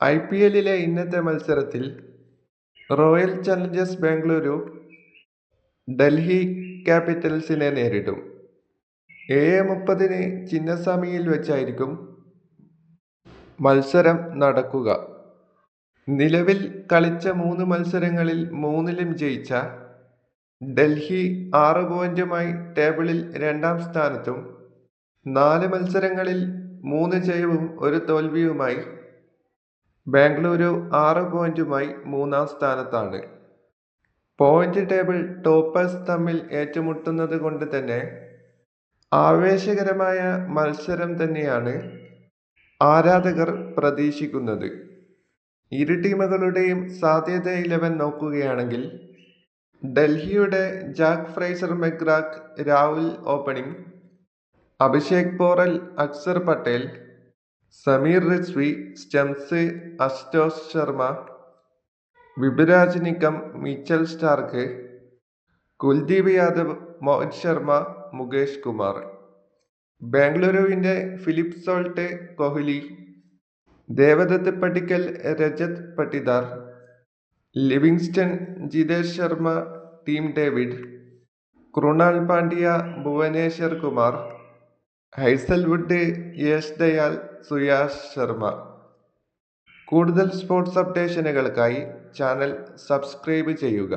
I P എല്ലിലെ ഇന്നത്തെ മത്സരത്തിൽ royal Challengers Bengaluru Delhi ക്യാപിറ്റൽസിനെ നേരിടും. ഏഴ് മുപ്പതിന് ചിന്നസ്വാമിയിൽ വെച്ചായിരിക്കും മത്സരം നടക്കുക. നിലവിൽ കളിച്ച മൂന്ന് മത്സരങ്ങളിൽ മൂന്നിലും ജയിച്ച ഡൽഹി ആറ് പോയിന്റുമായി ടേബിളിൽ രണ്ടാം സ്ഥാനത്തും നാല് മത്സരങ്ങളിൽ മൂന്ന് ജയവും ഒരു തോൽവിയുമായി ബാംഗ്ലൂരു ആറ് പോയിന്റുമായി മൂന്നാം സ്ഥാനത്താണ്. പോയിന്റ് ടേബിൾ ടോപ്പേഴ്സ് തമ്മിൽ ഏറ്റുമുട്ടുന്നത് കൊണ്ട് തന്നെ ആവേശകരമായ മത്സരം തന്നെയാണ് ആരാധകർ പ്രതീക്ഷിക്കുന്നത്. ഇരു ടീമുകളുടെയും സാധ്യത ഇലവൻ നോക്കുകയാണെങ്കിൽ ഡൽഹിയുടെ Jake Fraser McGurk Rahul opening Abhishek Porel Axar Patel Sameer Rizvi Stubbs Ashutosh Sharma Vipraj Nigam Mitchell Starc Kuldeep Yadav Mohit Sharma Mukesh Kumar. ബാംഗ്ലൂരുവിന്റെ Philip Salt Kohli. Devdutt Padikkal Rajat Patidar. Livingstone Jitesh Sharma Tim David. Krunal Pandya Bhuvneshwar Kumar. Hazlewood Yash Dayal Suyash Sharma. കൂടുതൽ sports അപ്ഡേഷനുകൾക്കായി channel subscribe ചെയ്യുക.